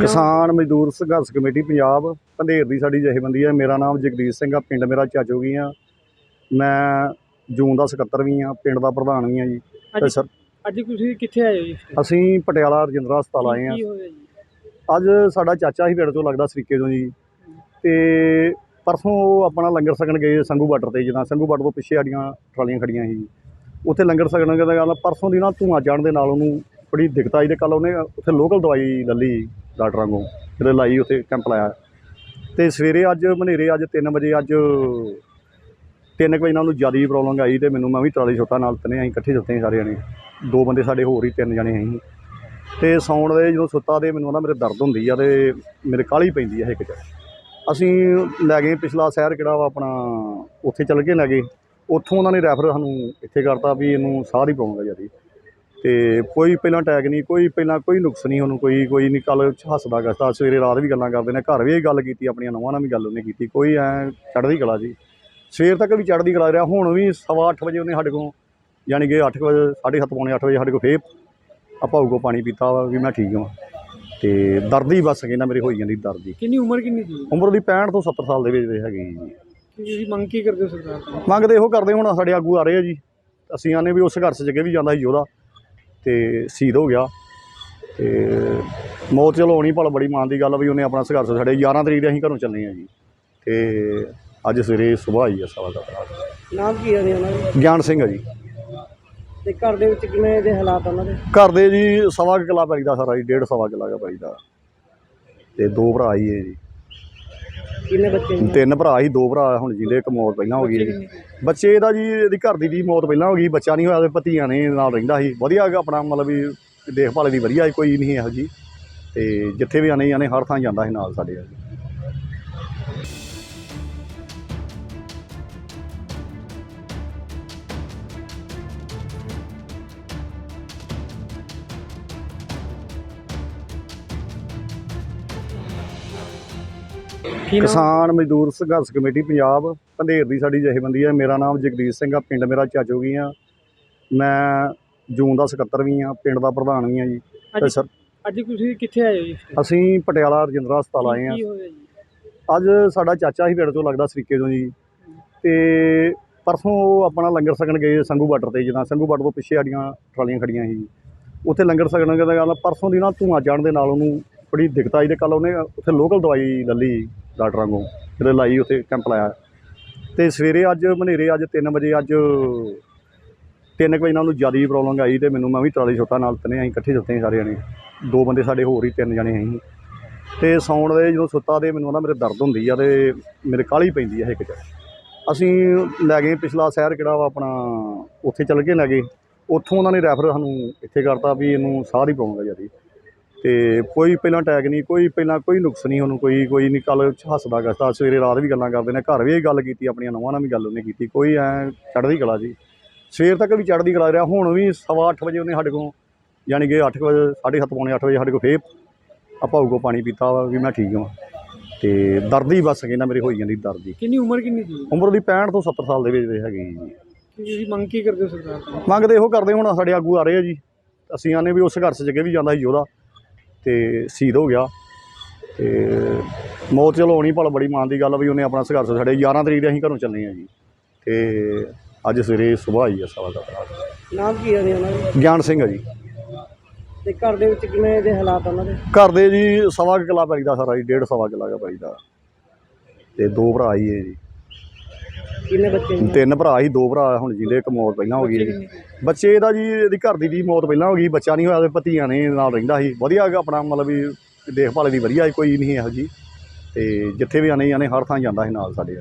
ਕਿਸਾਨ ਮਜ਼ਦੂਰ ਸੰਘਰਸ਼ ਕਮੇਟੀ ਪੰਜਾਬ ਪੰਧੇਰ ਦੀ ਸਾਡੀ ਜਥੇਬੰਦੀ ਹੈ। ਮੇਰਾ ਨਾਮ ਜਗਦੀਸ਼ ਸਿੰਘ ਆ ਪਿੰਡ ਮੇਰਾ ਚਾਚੋਗੀ ਆ। ਮੈਂ ਜੂਨ ਦਾ ਸਕੱਤਰ ਵੀ ਆ ਪਿੰਡ ਦਾ ਪ੍ਰਧਾਨ ਵੀ ਆ ਜੀ। ਤੇ ਸਰ ਅੱਜ ਤੁਸੀਂ ਕਿੱਥੇ ਆਏ ਹੋ ਜੀ? ਅਸੀਂ ਪਟਿਆਲਾ ਰਜਿੰਦਰਾ ਹਸਪਤਾਲ ਆਏ ਆ। ਅੱਜ ਸਾਡਾ ਚਾਚਾ ਹੀ ਪਿੰਡ ਤੋਂ ਲੱਗਦਾ ਸਰੀਕੇ ਤੋਂ ਜੀ। ਤੇ ਪਰਸੋਂ ਉਹ ਆਪਣਾ ਲੰਗਰ ਛਕਣ ਗਏ ਸੰਗੂ ਬਾਰਡਰ ਤੇ ਜਿੱਦਾਂ ਸੰਗੂ ਬਾਰਡਰ ਤੋਂ ਪਿੱਛੇ ਸਾਡੀਆਂ ਟਰਾਲੀਆਂ ਖੜੀਆਂ ਸੀ। ਉੱਥੇ ਲੰਗਰ ਛਕਣ ਦਾ ਗੱਲ ਪਰਸੋਂ ਦੀ ਨਾ ਧੂਆਂ ਚੜ੍ਹਨ ਦੇ ਨਾਲ ਉਹਨੂੰ ਬੜੀ ਦਿੱਕਤ ਆਈ ਤੇ ਕੱਲ ਉਹਨੇ ਉੱਥੇ ਲੋਕਲ ਦਵਾਈ ਲੱਲੀ ਡਾਕਟਰਾਂ ਕੋਲ। ਜਿਹੜੇ ਲਾਈ ਉੱਥੇ ਕੈਂਪ ਲਾਇਆ। ਤੇ ਸਵੇਰੇ ਅੱਜ ਮਨੇਰੇ ਅੱਜ 3 ਵਜੇ ਅੱਜ 3 ਵਜੇ ਨਾਲ ਉਹਨੂੰ ਜ਼ਿਆਦਾ ਪ੍ਰੋਬਲਮ ਆਈ ਤੇ ਮੈਨੂੰ ਮੈਂ ਵੀ ਟਰਾਲੀ ਛੋਟਾ ਨਾਲ ਤਨੇ ਅਸੀਂ ਇਕੱਠੇ ਸੁੱਤੇ ਸਾਰੇ ਜਣੇ ਦੋ ਬੰਦੇ ਸਾਡੇ ਹੋਰ ਹੀ, ਤਿੰਨ ਜਣੇ ਅਸੀਂ। ਤੇ ਸੌਣ ਦੇ ਜਦੋਂ ਸੁੱਤਾ ਤੇ ਮੈਨੂੰ ਨਾ ਮੇਰੇ ਦਰਦ ਹੁੰਦੀ ਆ ਤੇ ਮੇਰੇ ਕਾਲੀ ਪੈਂਦੀ ਆ ਇੱਕ 'ਚ ਅਸੀਂ ਲੈ ਗਏ ਪਿਛਲਾ ਸ਼ਹਿਰ ਕਿਹੜਾ ਵਾ ਆਪਣਾ, ਉੱਥੇ ਚੱਲ ਕੇ ਲੈ ਗਏ। ਉੱਥੋਂ ਉਹਨਾਂ ਨੇ ਰੈਫਰ ਸਾਨੂੰ ਇੱਥੇ ਕਰਤਾ ਵੀ ਇਹਨੂੰ ਸਾਹ ਦੀ ਪ੍ਰੋਬਲਮ ਆ ਜਿਆਦੀ। ਤੇ ਕੋਈ ਪਹਿਲਾਂ ਅਟੈਕ ਨਹੀਂ ਕੋਈ ਪਹਿਲਾਂ ਕੋਈ ਨੁਕਸ ਨਹੀਂ ਉਹਨੂੰ ਕੋਈ ਕੋਈ ਨਹੀਂ ਕੱਲ ਹੱਸਦਾ ਗਸਦਾ ਸਵੇਰੇ ਰਾਤ ਵੀ ਗੱਲਾਂ ਕਰਦੇ ਨੇ ਘਰ ਵੀ ਇਹ ਗੱਲ ਕੀਤੀ ਆਪਣੀਆਂ ਨੌਵਾਂ ਨਾਲ ਵੀ ਗੱਲ ਉਹਨੇ ਕੀਤੀ ਕੋਈ ਐ ਚੜ੍ਹਦੀ ਕਲਾ ਜੀ। ਸਵੇਰ ਤੱਕ ਵੀ ਚੜ੍ਹਦੀ ਕਲਾ ਰਿਹਾ ਹੁਣ ਵੀ ਸਵਾ ਅੱਠ ਵਜੇ ਉਹਨੇ ਸਾਡੇ ਕੋਲ ਯਾਨੀ ਕਿ ਅੱਠ ਕੁ ਵਜੇ ਸਾਢੇ ਸੱਤ ਪੌਣੇ ਅੱਠ ਵਜੇ ਸਾਡੇ ਕੋਲ ਫੇਰ ਆਪਾਂ ਕੋ ਪਾਣੀ ਪੀਤਾ ਵਾ ਮੈਂ ਠੀਕ ਹਾਂ। ਤੇ ਦਰਦ ਹੀ ਬਸ ਕਹਿੰਦਾ ਮੇਰੇ ਹੋਈ ਜਾਂਦੀ ਦਰਦ। ਹੀ ਕਿੰਨੀ ਉਮਰ ਕਿੰਨੀ ਸੀ? ਉਮਰ ਦੀ 65 ਤੋਂ 70 ਸਾਲ ਦੇ ਵਿੱਚ ਦੇ ਹੈਗੀ ਜੀ। ਤੁਸੀਂ ਮੰਗ ਕੀ ਕਰਦੇ ਹੋ ਸਰਕਾਰ ਤੋਂ? ਮੰਗਦੇ ਇਹੋ ਕਰਦੇ ਹੁਣ ਸਾਡੇ ਆਗੂ ਆ ਰਹੇ ਆ ਜੀ। ਅਸੀਂ ਆਨੇ ਵੀ ਉਸ ਸੰਘਰਸ਼ 'ਚ ਅੱਗੇ ਵੀ ਜਾਂਦਾ ਸੀ ਯੋਧਾ ਤੇ ਸ਼ਹੀਦ ਹੋ ਗਿਆ। ਤੇ ਮੌਤ ਚਲੋ ਹੋਣੀ ਭਲ ਬੜੀ ਮਾਨ ਦੀ ਗੱਲ ਵੀ ਉਹਨੇ ਆਪਣਾ ਸੰਘਰਸ਼ ਸਾਡੇ 11 ਤਰੀਕ ਦੇ ਅਸੀਂ ਘਰੋਂ ਚੱਲੇ ਆ ਜੀ। ਤੇ ਅੱਜ ਸਵੇਰੇ ਸਵੇਰ ਆਈ ਆ ਸਵਾ ਦਸ ਨਾਮ ਕੀ ਹੈ ਉਹਨਾਂ ਦੇ ਗਿਆਨ ਸਿੰਘ ਆ ਜੀ। ਤੇ ਘਰ ਦੇ ਵਿੱਚ ਕਿਵੇਂ ਦੇ ਹਾਲਾਤ ਉਹਨਾਂ ਦੇ? ਘਰ ਦੇ ਜੀ ਸਵਾ ਕੁ ਕਿੱਲਾ ਪੈਲੀ ਦਾ ਸਾਰਾ ਜੀ ਡੇਢ ਸਵਾ ਕਿੱਲਾ ਦਾ ਦਾ। ਤੇ ਦੋ ਭਰਾ ਹੀ ਹੈ ਜੀ। ਕਿੰਨੇ ਬੱਚੇ ਤਿੰਨ ਭਰਾ ਸੀ ਦੋ ਭਰਾ ਹੁਣ ਜਿੰਦੇ ਇੱਕ ਮੌਤ ਪਹਿਲਾਂ ਹੋ ਗਈ ਹੈ ਜੀ। ਬੱਚੇ ਦਾ ਜੀ, ਇਹਦੀ ਘਰ ਦੀ ਦੀ ਮੌਤ ਪਹਿਲਾਂ ਹੋ ਗਈ, ਬੱਚਾ ਨਹੀਂ ਹੋਇਆ ਤੇ ਪਤੀਆਂ ਨੇ ਨਾਲ ਰਹਿੰਦਾ ਸੀ। ਵਧੀਆ ਆਪਣਾ, ਮਤਲਬ ਵੀ ਦੇਖਭਾਲ ਦੀ ਵਧੀਆ ਕੋਈ ਨਹੀਂ ਇਹੋ ਜੀ ਤੇ ਜਿੱਥੇ ਵੀ ਆਨੇ ਜਾਣੇ ਹਰ ਥਾਂ ਜਾਂਦਾ ਸੀ ਨਾਲ ਸਾਡੇ। ਕਿਸਾਨ ਮਜ਼ਦੂਰ ਸੰਘਰਸ਼ ਕਮੇਟੀ ਪੰਜਾਬ ਪੰਧੇਰ ਦੀ ਸਾਡੀ ਜਥੇਬੰਦੀ ਹੈ। ਮੇਰਾ ਨਾਮ ਜਗਦੀਸ਼ ਸਿੰਘ ਆ ਪਿੰਡ ਮੇਰਾ ਚਾਚੋਗੀ ਆ। ਮੈਂ ਜੂਨ ਦਾ ਸਕੱਤਰ ਵੀ ਆ ਪਿੰਡ ਦਾ ਪ੍ਰਧਾਨ ਵੀ ਆ ਜੀ। ਤੇ ਅੱਜ ਸਰ ਅੱਜ ਤੁਸੀਂ ਕਿੱਥੇ ਆਏ ਹੋ ਜੀ? ਅਸੀਂ ਪਟਿਆਲਾ ਰਜਿੰਦਰਾ ਹਸਪਤਾਲ ਆਏ ਆ। ਅੱਜ ਸਾਡਾ ਚਾਚਾ ਹੀ ਪਿੰਡ ਤੋਂ ਲੱਗਦਾ ਸਰੀਕੇ ਤੋਂ ਜੀ। ਤੇ ਪਰਸੋਂ ਉਹ ਆਪਣਾ ਲੰਗਰ ਛਕਣ ਗਏ ਸੰਗੂ ਬਾਰਡਰ ਤੇ ਜਿੱਦਾਂ ਸੰਗੂ ਬਾਰਡਰ ਤੋਂ ਪਿੱਛੇ ਸਾਡੀਆਂ ਟਰਾਲੀਆਂ ਖੜੀਆਂ ਸੀ। ਉੱਥੇ ਲੰਗਰ ਛਕਣ ਦਾ ਗੱਲ ਪਰਸੋਂ ਦੀ ਨਾ ਧੂਆਂ ਚੜ੍ਹਨ ਦੇ ਨਾਲ ਉਹਨੂੰ ਬੜੀ ਦਿੱਕਤ ਆਈ ਤੇ ਕੱਲ ਉਹਨੇ ਉੱਥੇ ਲੋਕਲ ਦਵਾਈ ਲੱਲੀ ਡਾਕਟਰਾਂ ਕੋਲ, ਜਿਹੜੇ ਲਾਈ ਉੱਥੇ ਕੈਂਪ ਲਾਇਆ। ਤੇ ਸਵੇਰੇ ਅੱਜ ਮਨੇਰੇ ਅੱਜ 3 ਵਜੇ ਅੱਜ 3 ਵਜੇ ਨਾਲ ਉਹਨੂੰ ਜ਼ਿਆਦਾ ਪ੍ਰੋਬਲਮ ਆਈ ਤੇ ਮੈਨੂੰ ਮੈਂ ਵੀ ਟਰਾਲੀ ਛੋਟਾ ਨਾਲ ਤਨੇ ਅਸੀਂ ਇਕੱਠੇ ਸੁੱਤੇ ਸਾਰੇ ਜਣੇ ਦੋ ਬੰਦੇ ਸਾਡੇ ਹੋਰ ਹੀ, ਤਿੰਨ ਜਣੇ ਅਸੀਂ। ਤੇ ਸੌਣ ਦੇ ਜਦੋਂ ਸੁੱਤਾ ਤੇ ਮੈਨੂੰ ਨਾ ਮੇਰੇ ਦਰਦ ਹੁੰਦੀ ਆ ਤੇ ਮੇਰੇ ਕਾਲੀ ਪੈਂਦੀ ਆ ਇੱਕ 'ਚ ਅਸੀਂ ਲੈ ਗਏ ਪਿਛਲਾ ਸ਼ਹਿਰ ਕਿਹੜਾ ਵਾ ਆਪਣਾ, ਉੱਥੇ ਚੱਲ ਕੇ ਲੈ ਗਏ। ਉੱਥੋਂ ਉਹਨਾਂ ਨੇ ਰੈਫਰ ਸਾਨੂੰ ਇੱਥੇ ਕਰਤਾ ਵੀ ਇਹਨੂੰ ਸਾਹ ਦੀ ਪ੍ਰੋਬਲਮ ਆ ਜਿਆਦੀ। ਤੇ ਕੋਈ ਪਹਿਲਾਂ ਅਟੈਕ ਨਹੀਂ ਕੋਈ ਪਹਿਲਾਂ ਕੋਈ ਨੁਕਸ ਨਹੀਂ ਉਹਨੂੰ ਕੋਈ ਕੋਈ ਨਹੀਂ ਕੱਲ ਹੱਸਦਾ ਗਸਦਾ ਸਵੇਰੇ ਰਾਤ ਵੀ ਗੱਲਾਂ ਕਰਦੇ ਨੇ ਘਰ ਵੀ ਇਹ ਗੱਲ ਕੀਤੀ ਆਪਣੀਆਂ ਨੌਵਾਂ ਨਾਲ ਵੀ ਗੱਲ ਉਹਨੇ ਕੀਤੀ ਕੋਈ ਐ ਚੜ੍ਹਦੀ ਕਲਾ ਜੀ। ਸਵੇਰ ਤੱਕ ਵੀ ਚੜ੍ਹਦੀ ਕਲਾ ਰਿਹਾ ਹੁਣ ਵੀ ਸਵਾ ਅੱਠ ਵਜੇ ਉਹਨੇ ਸਾਡੇ ਕੋਲ ਯਾਨੀ ਕਿ ਅੱਠ ਕੁ ਵਜੇ ਸਾਢੇ ਸੱਤ ਪੌਣੇ ਅੱਠ ਵਜੇ ਸਾਡੇ ਕੋਲ ਫੇਰ ਆਪਾਂ ਕੋ ਪਾਣੀ ਪੀਤਾ ਵਾ ਮੈਂ ਠੀਕ ਹਾਂ। ਤੇ ਦਰਦ ਹੀ ਬਸ ਕਹਿੰਦਾ ਮੇਰੇ ਹੋਈ ਜਾਂਦੀ ਦਰਦ। ਹੀ ਕਿੰਨੀ ਉਮਰ ਕਿੰਨੀ ਸੀ? ਉਮਰ ਦੀ 65 ਤੋਂ 70 ਸਾਲ ਦੇ ਵਿੱਚ ਦੇ ਹੈਗੀ ਜੀ। ਤੁਸੀਂ ਮੰਗ ਕੀ ਕਰਦੇ ਹੋ ਸਰਕਾਰ ਤੋਂ? ਮੰਗਦੇ ਇਹੋ ਕਰਦੇ ਹੁਣ ਸਾਡੇ ਆਗੂ ਆ ਰਹੇ ਆ ਜੀ। ਅਸੀਂ ਆਨੇ ਵੀ ਉਸ ਸੰਘਰਸ਼ 'ਚ ਅੱਗੇ ਵੀ ਜਾਂਦਾ ਸੀ ਯੋਧਾ ਤੇ ਸ਼ਹੀਦ ਹੋ ਗਿਆ। ਤੇ ਮੌਤ ਚਲੋ ਹੋਣੀ ਭਲ ਬੜੀ ਮਾਨ ਦੀ ਗੱਲ ਵੀ ਉਹਨੇ ਆਪਣਾ ਸੰਘਰਸ਼ ਸਾਡੇ 11 ਤਰੀਕ ਦੇ ਅਸੀਂ ਘਰੋਂ ਚੱਲੇ ਆ ਜੀ। ਤੇ ਅੱਜ ਸਵੇਰੇ ਸਵੇਰ ਆਈ ਆ ਸਵਾ ਦਸ ਨਾਮ ਕੀ ਹੈ ਉਹਨਾਂ ਦੇ ਗਿਆਨ ਸਿੰਘ ਆ ਜੀ। ਤੇ ਘਰ ਦੇ ਵਿੱਚ ਕਿਵੇਂ ਦੇ ਹਾਲਾਤ ਉਹਨਾਂ ਦੇ? ਘਰ ਦੇ ਜੀ ਸਵਾ ਕਿੱਲਾ ਪੈਲੀ ਦਾ ਸਾਰਾ ਜੀ ਡੇਢ ਸਵਾ ਕਿੱਲਾ ਦਾ ਪੈਲੀ ਦਾ ਤੇ ਦੋ ਭਰਾ ਹੀ ਹੈ ਜੀ। ਕਿੰਨੇ ਬੱਚੇ ਤਿੰਨ ਭਰਾ ਸੀ ਦੋ ਭਰਾ ਹੁਣ ਜਿੰਦੇ ਇੱਕ ਮੌਤ ਪਹਿਲਾਂ ਹੋ ਗਈ ਹੈ ਜੀ ਬੱਚੇ ਦਾ ਜੀ ਇਹਦੀ ਘਰ ਦੀ ਦੀ ਮੌਤ ਪਹਿਲਾਂ ਹੋ ਗਈ ਬੱਚਾ ਨਹੀਂ ਹੋਇਆ ਤੇ ਪਤੀਆਂ ਨੇ ਨਾਲ ਰਹਿੰਦਾ ਸੀ। ਵਧੀਆ ਆਪਣਾ ਮਤਲਬ ਵੀ ਦੇਖਭਾਲ ਦੀ ਵਧੀਆ ਸੀ, ਕੋਈ ਨਹੀਂ ਇਹੋ ਜੀ ਤੇ ਜਿੱਥੇ ਵੀ ਆਨੇ ਜਾਣੇ ਹਰ ਥਾਂ ਜਾਂਦਾ ਸੀ ਨਾਲ ਸਾਡੇ।